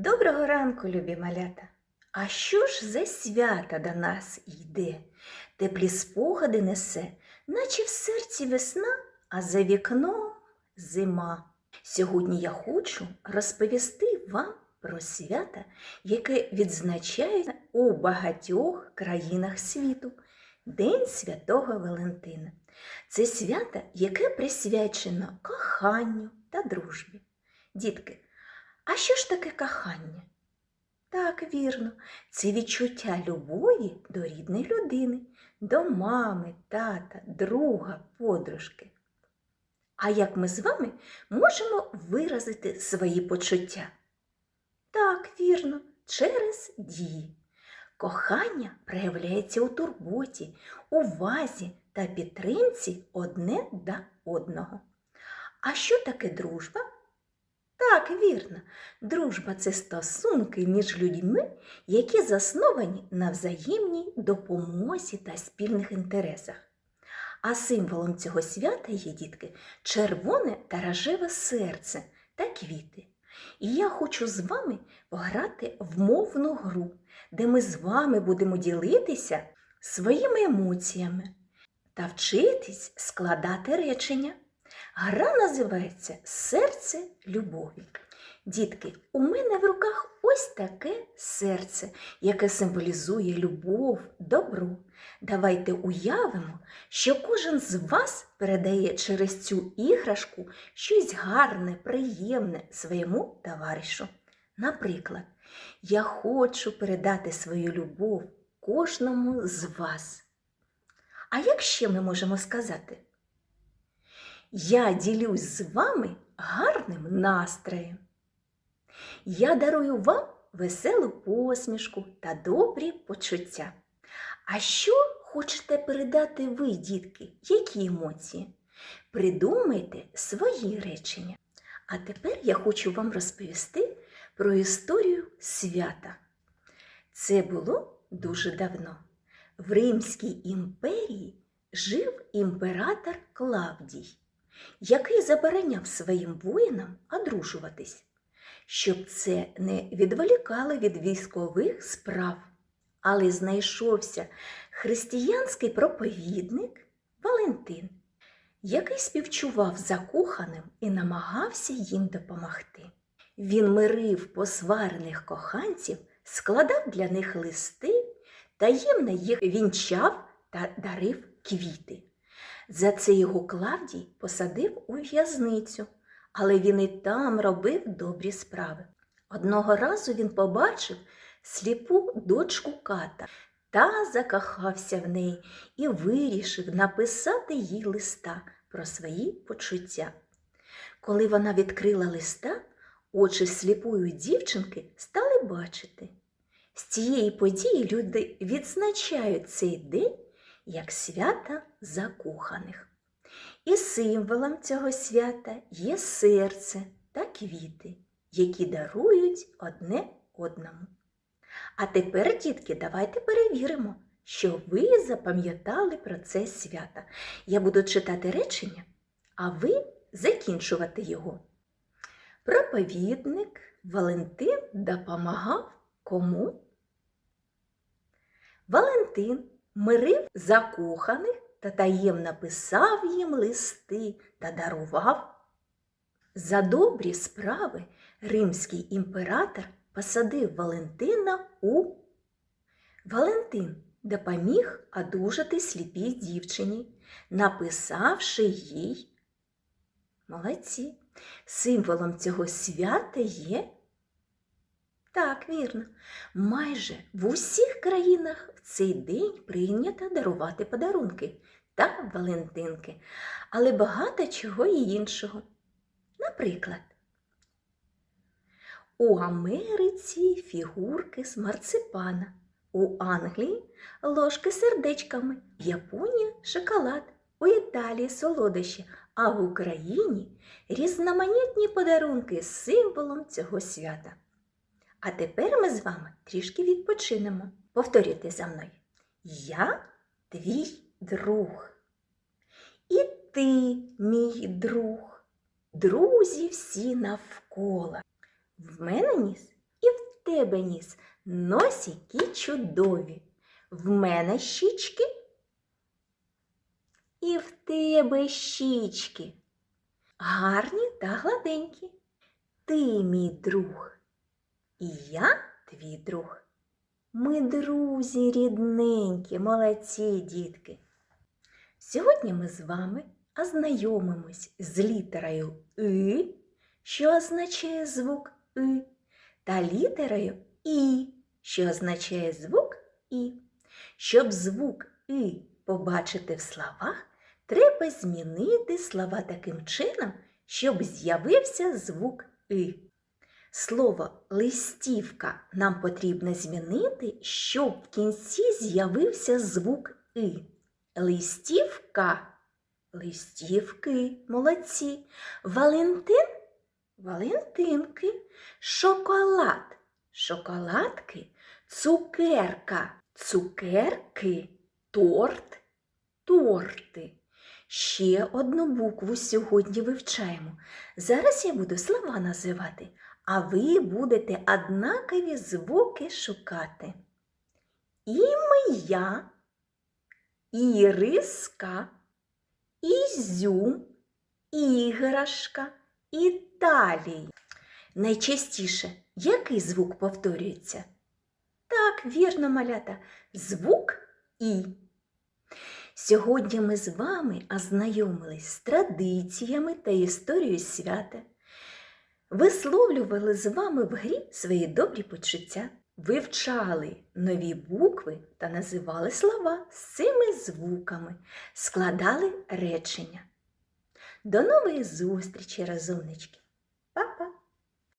Доброго ранку, любі малята! А що ж за свята до нас йде? Теплі спогади несе, наче в серці весна, а за вікном зима. Сьогодні я хочу розповісти вам про свята, яке відзначають у багатьох країнах світу День Святого Валентина. Це свято, яке присвячено коханню та дружбі. Дітки, а що ж таке кохання? Так, вірно, це відчуття любові до рідної людини, до мами, тата, друга, подружки. А як ми з вами можемо виразити свої почуття? Так, вірно, через дії. Кохання проявляється у турботі, увазі та підтримці одне до одного. А що таке дружба? Так, вірно, дружба це стосунки між людьми, які засновані на взаємній допомозі та спільних інтересах. А символом цього свята є дітки червоне та рожеве серце та квіти. І я хочу з вами пограти в мовну гру, де ми з вами будемо ділитися своїми емоціями та вчитись складати речення. Гра називається Серце любові. Дітки, у мене в руках ось таке серце, яке символізує любов, добро. Давайте уявимо, що кожен з вас передає через цю іграшку щось гарне, приємне своєму товаришу. Наприклад, я хочу передати свою любов кожному з вас. А як ще ми можемо сказати? Я ділюсь з вами гарним настроєм. Я дарую вам веселу посмішку та добрі почуття. А що хочете передати ви, дітки? Які емоції? Придумайте свої речення. А тепер я хочу вам розповісти про історію свята. Це було дуже давно. В Римській імперії жив імператор Клавдій який забороняв своїм воїнам одружуватись, щоб це не відволікало від військових справ. Але знайшовся християнський проповідник Валентин, який співчував закоханим і намагався їм допомогти. Він мирив посварених коханців, складав для них листи, таємно їх вінчав та дарив квіти. За це його Клавдій посадив у в'язницю, але він і там робив добрі справи. Одного разу він побачив сліпу дочку ката та закохався в неї і вирішив написати їй листа про свої почуття. Коли вона відкрила листа, очі сліпої дівчинки стали бачити. З цієї події люди відзначають цей день як свята закоханих. І символом цього свята є серце та квіти, які дарують одне одному. А тепер, дітки, давайте перевіримо, що ви запам'ятали про це свято. Я буду читати речення, а ви закінчувати його. Проповідник Валентин допомагав кому? Валентин мирив закоханих та таємно писав їм листи та дарував. За добрі справи римський імператор посадив Валентина у Валентин допоміг одужати сліпій дівчині, написавши їй. Молодці. Символом цього свята є. Так, вірно. Майже в усіх країнах в цей день прийнято дарувати подарунки та валентинки, але багато чого і іншого. Наприклад, у Америці фігурки з марципана, у Англії ложки з сердечками, в Японії шоколад, у Італії солодощі, а в Україні різноманітні подарунки з символом цього свята. А тепер ми з вами трішки відпочинемо. Повторюйте за мною. Я твій друг. І ти, мій друг. Друзі всі навколо. В мене ніс і в тебе ніс, носики чудові. В мене щічки і в тебе щічки. Гарні та гладенькі. Ти мій друг, і я твій друг. Ми друзі рідненькі, молодці дітки. Сьогодні ми з вами ознайомимось з літерою И, що означає звук И, та літерою І, що означає звук І. Щоб звук И побачити в словах, треба змінити слова таким чином, щоб з'явився звук И. Слово листівка нам потрібно змінити, щоб в кінці з'явився звук И. Листівка. Листівки, молодці. Валентин Валентинки. Шоколад. Шоколадки. Цукерка. Цукерки. Торт. Торти. Ще одну букву сьогодні вивчаємо. Зараз я буду слова називати, а ви будете однакові звуки шукати. Ім'я, іриска, ізюм, іграшка, Італій. Найчастіше який звук повторюється? Так, вірно, малята, звук І. Сьогодні ми з вами ознайомились з традиціями та історією свята. Висловлювали з вами в грі свої добрі почуття, вивчали нові букви та називали слова з цими звуками, складали речення. До нової зустрічі, розумнички! Па-па!